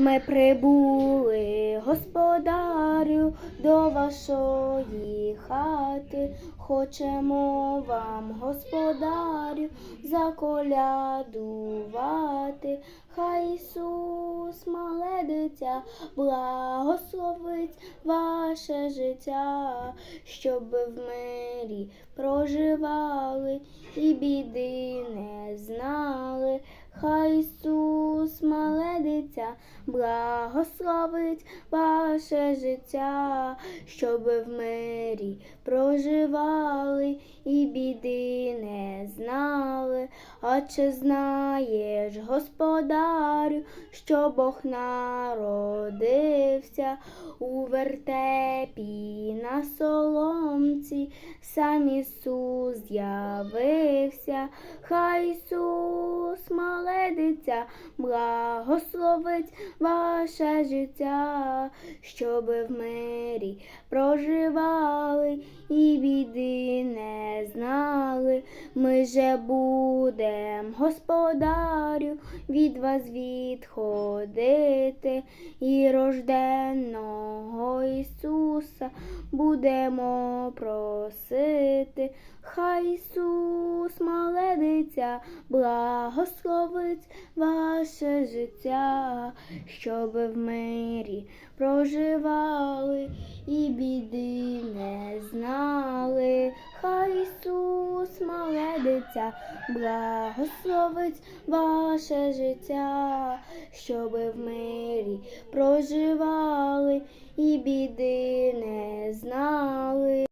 Ми прибули, господарю, до вашої хати. Хочемо вам, господарю, заколядувати. Хай Ісус, мале дитя, благословить ваше життя, щоб в мирі проживали і біди не знали. Хай Ісус, мале дитя, благословить ваше життя, щоб в мирі проживали і біди не знали. А чи знаєш, господарю, що Бог народився у вертепі на соломці, сам Ісус з'явився, хай Ісус, мале дитя, благословить ваше життя, щоб в мирі проживали і біди не знали. Ми же будем, господарю, від вас відходити і рожденного Ісуса будемо просити. Хай Ісус, дитя, благословить ваше життя, щоб в мирі проживали і біди не знали. Хай Ісус, мале благословить ваше життя, щоб в мирі проживали і біди не знали.